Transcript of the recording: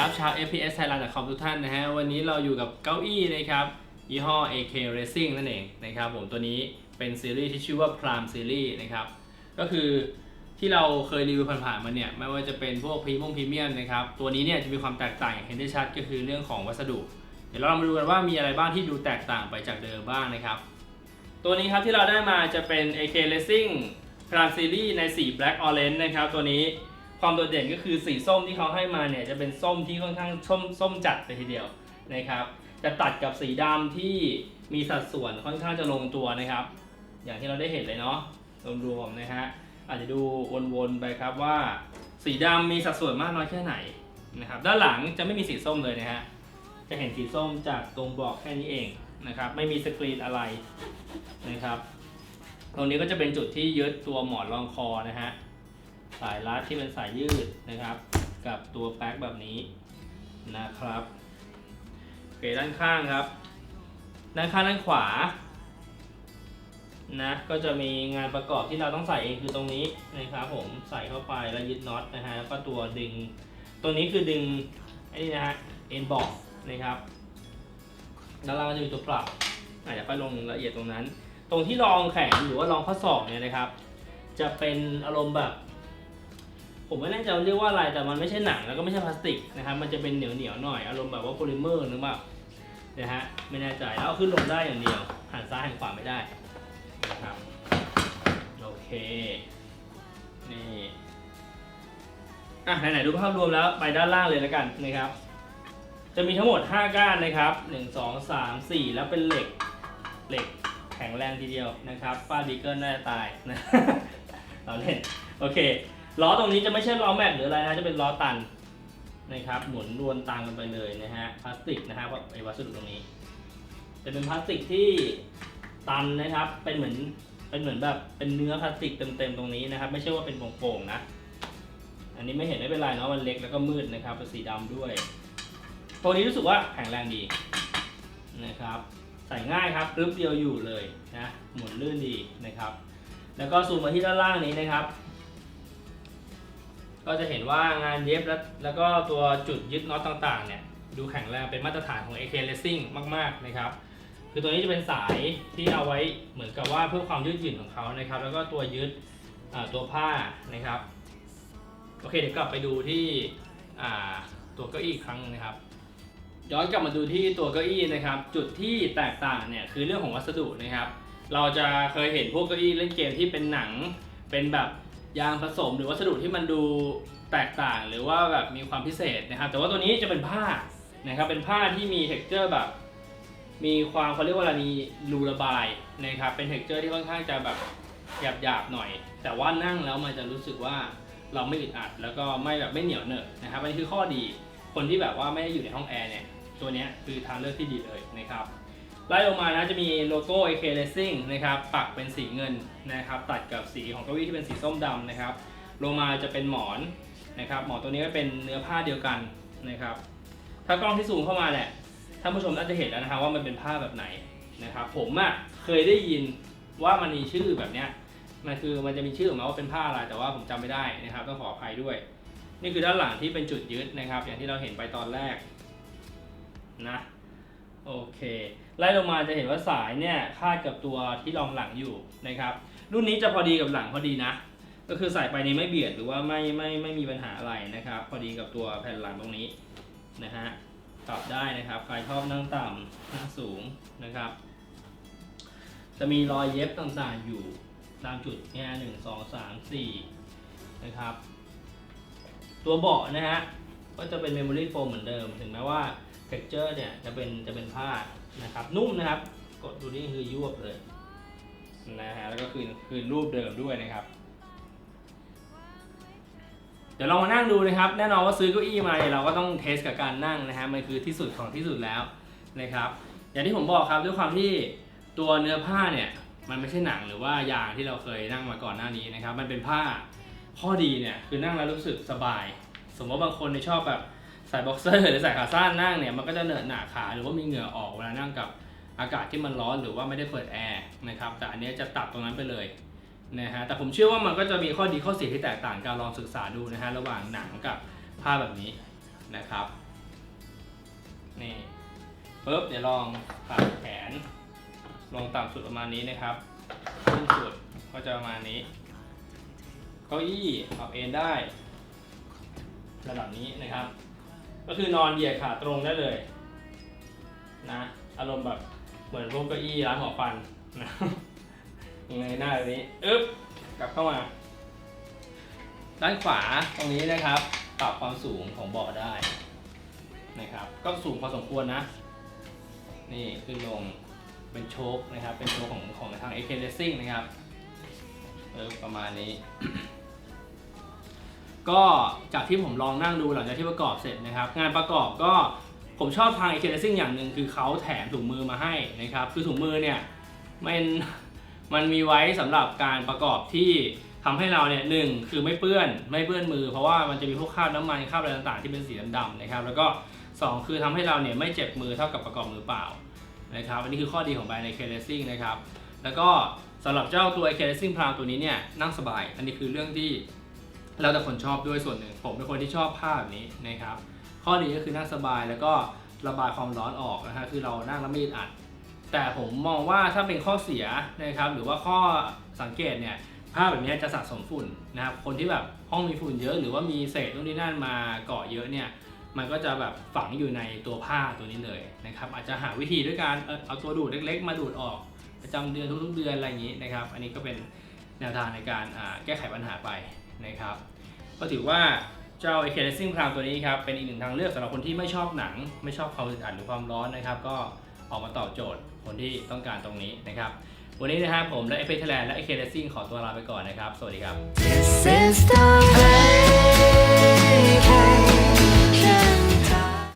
ครับ ชาว FPS Thailand com ทุกท่านนะฮะ วันนี้เราอยู่กับเก้าอี้นะครับยี่ห้อ AK Racing นั่นเองนะครับผมตัวนี้เป็นซีรีส์ที่ชื่อว่า Prime Series นะครับ ก็คือที่เราเคยรีวิวผ่านๆมาเนี่ย ไม่ว่าจะเป็นพวกพรีมงพรีเมียมนะครับ ตัวนี้เนี่ยจะมีความแตกต่างอย่างเห็นได้ชัดก็คือเรื่องของวัสดุ เดี๋ยวเรามาดูกันว่ามีอะไรบ้างที่ดูแตกต่างไปจากเดิมบ้างนะครับ ตัวนี้ครับที่เราได้มาจะเป็น AK Racing Prime Series ในสี Black Orange นะครับตัวนี้ ความโดดเด่นก็คือสีส้มที่เขาให้มาเนี่ยจะเป็นส้มที่ค่อนข้างส้มส้มจัดเลยทีเดียวนะครับ จะตัดกับสีดำที่มีสัดส่วนค่อนข้างจะลงตัวนะครับ อย่างที่เราได้เห็นเลยเนาะรวมๆนะฮะอาจจะดูวนๆไปครับว่าสีดำมีสัดส่วนมากน้อยแค่ไหนนะครับ ด้านหลังจะไม่มีสีส้มเลยนะฮะจะเห็นสีส้มจากตรงเบอกแค่นี้เองนะครับ ไม่มีสกรีนอะไรนะครับ ตรงนี้ก็จะเป็นจุดที่ยึดตัวหมอนรองคอนะฮะ สายรัดที่เป็นสายยืดนะครับ กับตัวแป๊กแบบนี้นะครับโอเคด้านข้างครับ ด้านข้างด้านขวานะก็จะมีงานประกอบที่เราต้องใส่เองคือตรงนี้นะครับผมใส่เข้าไปแล้วยึดน็อตนะฮะแล้วก็ตัวดึง ตัวนี้คือดึงไอ้นี่นะฮะเอ็นบอกนะครับด้านล่างก็จะมีตัวปรับอาจจะเดี๋ยวค่อยลงละเอียดตรงนั้น ตรงที่รองแขนหรือว่ารองข้อศอกเนี่ยนะครับ จะเป็นอารมณ์แบบ ผมไม่แน่ใจว่าเรียกว่าอะไรแต่มันไม่ใช่หนังแล้วก็ไม่ใช่พลาสติกนะครับมันจะเป็นเหนียวเหนียวๆหน่อยอารมณ์แบบว่าโพลิเมอร์นึกว่านะฮะไม่แน่ใจแล้วขึ้นลงได้อย่างเดียวหันซ้ายหันขวาไม่ได้นะครับโอเคนี่อะไหนๆดูภาพรวมแล้วไปด้านล่างเลยแล้วกันนะครับ จะมีทั้งหมด 5 ก้านนะครับ 1 2 3 4 แล้วเป็นเหล็กเหล็กแข็งแรงทีเดียวนะครับฟาดดีเกิลน่าจะตายนะเราเล่นโอเค ล้อตรงนี้จะไม่ใช่ล้อแม็กหรืออะไรนะจะเป็นล้อตันนะครับ หมุนรวนตังกันไปเลยนะฮะพลาสติกนะฮะไอวัสดุตรงนี้ จะเป็นพลาสติกที่ตันนะครับ เป็นเหมือนเป็นเหมือนแบบเป็นเนื้อพลาสติกเต็มๆตรงนี้นะครับ ไม่ใช่ว่าเป็นโป่งๆนะ อันนี้ไม่เห็นไม่เป็นไรเนาะมันเล็กแล้วก็มืดนะครับเป็นสีดำด้วย ตัวนี้รู้สึกว่าแข็งแรงดีนะครับ ใส่ง่ายครับปึ๊บเดียวอยู่เลยนะหมุนลื่นดีนะครับ แล้วก็ซูมมาที่ด้านล่างนี้นะครับ ก็จะเห็นว่างานเย็บแล้วแล้วก็ตัวจุดยึดน็อตต่างๆเนี่ยดูแข็งแรงเป็นมาตรฐานของ AK Racing มากๆนะครับ คือตัวนี้จะเป็นสายที่เอาไว้เหมือนกับว่าเพื่อความยืดหยุ่นของเขานะครับ แล้วก็ตัวยึดตัวผ้านะครับโอเคเดี๋ยวกลับไปดูที่ตัวเก้าอี้อีกครั้งหนึงนะครับย้อนกลับมาดูที่ตัวเก้าอี้นะครับ จุดที่แตกต่างเนี่ยคือเรื่องของวัสดุนะครับ เราจะเคยเห็นพวกเก้าอี้เล่นเกมที่เป็นหนังเป็นแบบ ยางผสมหรือวัสดุที่มันดูแตกต่างหรือว่าแบบมีความพิเศษนะครับ แต่ว่าตัวนี้จะเป็นผ้านะครับเป็นผ้าที่มี texture แบบ มีความเขาเรียกว่าอะไรมีรูระบายนะครับเป็น texture ที่ค่อนข้างจะแบบหยาบๆหน่อย แต่ว่านั่งแล้วมันจะรู้สึกว่าเราไม่อึดอัด แล้วก็ไม่แบบไม่เหนียวเหนอะนะครับอันนี้คือข้อดีคนที่แบบว่าไม่ได้อยู่ในห้องแอร์เนี่ยตัวนี้คือทางเลือกที่ดีเลยนะครับ ไล่ลงมานะจะมีโลโก้ AK Racing นะครับปักเป็นสีเงินนะครับตัดกับสีของเก้าอี้ที่เป็นสีส้มดำนะครับลงมาจะเป็นหมอนนะครับหมอนตัวนี้ก็เป็นเนื้อผ้าเดียวกันนะครับถ้ากล้องที่ซูมเข้ามาเนี่ยท่านผู้ชมน่าจะเห็นแล้วนะครับว่ามันเป็นผ้าแบบไหนนะครับผมอะ่ะเคยได้ยินว่ามันมีชื่อแบบเนี้ยมันคือมันจะมีชื่อออกมาว่าเป็นผ้าอะไรแต่ว่าผมจำไม่ได้นะครับต้องขออภัยด้วย นี่คือด้านหลังที่เป็นจุดยึดนะครับ อย่างที่เราเห็นไปตอนแรกนะ โอเค ไล่ลงมาจะเห็นว่าสายเนี่ยคาดกับตัวที่รองหลังอยู่นะครับ รุ่นนี้จะพอดีกับหลังพอดีนะ ก็คือใส่ไปนี้ไม่เบียดหรือว่าไม่ไม่ไม่มีปัญหาอะไรนะครับ พอดีกับตัวแผ่นหลังตรงนี้นะฮะปรับได้นะครับใครชอบนั่งต่ำนั่งสูงนะครับ จะมีรอยเย็บต่างๆอยู่ตามจุดเนี่ยหนึ่งสองสามสี่นะครับ ตัวเบาะนะฮะก็จะเป็น Memory Foam เหมือนเดิม ถึงแม้ว่า texture เนี่ยจะเป็นจะเป็นผ้านะครับนุ่มนะครับ กดดูนี่คือยวบเลยนะฮะแล้วก็คือคือรูปเดิมด้วยนะครับ เดี๋ยวเรามานั่งดูนะครับ แน่นอนว่าซื้อเก้าอี้มาเนี่ยเราก็ต้องเทสกับการนั่งนะฮะมันคือที่สุดของที่สุดแล้วนะครับ อย่างที่ผมบอกครับด้วยความที่ตัวเนื้อผ้าเนี่ยมันไม่ใช่หนังหรือว่ายางที่เราเคยนั่งมาก่อนหน้านี้นะครับ มันเป็นผ้าข้อดีเนี่ยคือนั่งแล้วรู้สึกสบาย สมมติว่าบางคนเนี่ยชอบแบบ ส่บ็อกเซอร์หรือใส่ขาสั้นนั่งเนี่ยมันก็จะเหนอะหนาขาหรือว่ามีเหงื่อออกเวลานั่งกับอากาศที่มันร้อนหรือว่าไม่ได้เปิดแอร์นะครับแต่อันนี้จะตัดตรงนั้นไปเลยนะฮะแต่ผมเชื่อว่ามันก็จะมีข้อดีข้อเสียที่แตกต่างกันลองศึกษาดูนะฮะระหว่างหนังกับผ้าแบบนี้นะครับนี่ปุ๊บเดี๋ยวลองปรับแขน ลงต่ำสุดประมาณนี้นะครับขึ้นสุดก็จะประมาณนี้เก้าอี้ปรับเอนได้ ระดับนี้นะครับ ก็คือนอนเหยียดขาตรงได้เลยนะอารมณ์แบบเหมือนพวกเก้าอี้ร้านหมอฟันนะยังไงหน้าแบบนี้อึ๊บกลับเข้ามา ด้านขวาตรงนี้นะครับ ปรับความสูงของเบาะได้นะครับ ก็สูงพอสมควรนะ นี่ขึ้นลงเป็นโชคนะครับ เป็นโชคของของทาง AK Racing นะครับเออประมาณนี้ ก็จากที่ผมลองนั่งดูหลังจากที่ประกอบเสร็จนะครับ งานประกอบก็ผมชอบทาง AK Racing อย่างหนึ่งคือเขาแถมถุงมือมาให้นะครับ คือถุงมือเนี่ยมันมันมีไว้สำหรับการประกอบที่ทำให้เราเนี่ยหนึ่งคือไม่เปื้อนไม่เปื้อนมือ เพราะว่ามันจะมีพวกคราบน้ำมันคราบอะไรต่างๆที่เป็นสีดำๆนะครับ แล้วก็สองคือทำให้เราเนี่ยไม่เจ็บมือเท่ากับประกอบมือเปล่านะครับอันนี้คือข้อดีของแบรนด์ AK Racing นะครับแล้วก็สำหรับเจ้าตัว AK Racing Prime ตัวนี้เนี่ยนั่งสบาย อันนี้คือเรื่องที่ แล้วแต่คนชอบด้วยส่วนหนึ่ง ผมเป็นคนที่ชอบผ้าแบบนี้นะครับ ข้อดีก็คือนั่งสบายแล้วก็ระบายความร้อนออกนะฮะคือเรานั่งแล้วไม่อึดอัด แต่ผมมองว่าถ้าเป็นข้อเสียนะครับหรือว่าข้อสังเกตเนี่ยผ้าแบบนี้จะสะสมฝุ่นนะครับคนที่แบบห้องมีฝุ่นเยอะ หรือว่ามีเศษนู่นนี่นั่นมาเกาะเยอะเนี่ยมันก็จะแบบฝังอยู่ในตัวผ้าตัวนี้เลยนะครับอาจจะหาวิธีด้วยการเออเอาตัวดูดเล็ก ๆ มาดูดออกประจำเดือนทุกๆเดือนอะไรอย่างนี้นะครับ อันนี้ก็เป็นแนวทางในการแก้ไขปัญหาไป นะครับ ก็ถือว่าเจ้า AK Racing Prime ตัวนี้ครับ เป็นอีกหนึ่งทางเลือกสำหรับคนที่ไม่ชอบหนัง ไม่ชอบความอึดอัดหรือความร้อนนะครับ ก็ออกมาตอบโจทย์คนที่ต้องการตรงนี้นะครับ วันนี้นะครับผมและ a p e x Thailand และ AK Racing ขอตัวลาไปก่อนนะครับ สวัสดีครับ This is the way.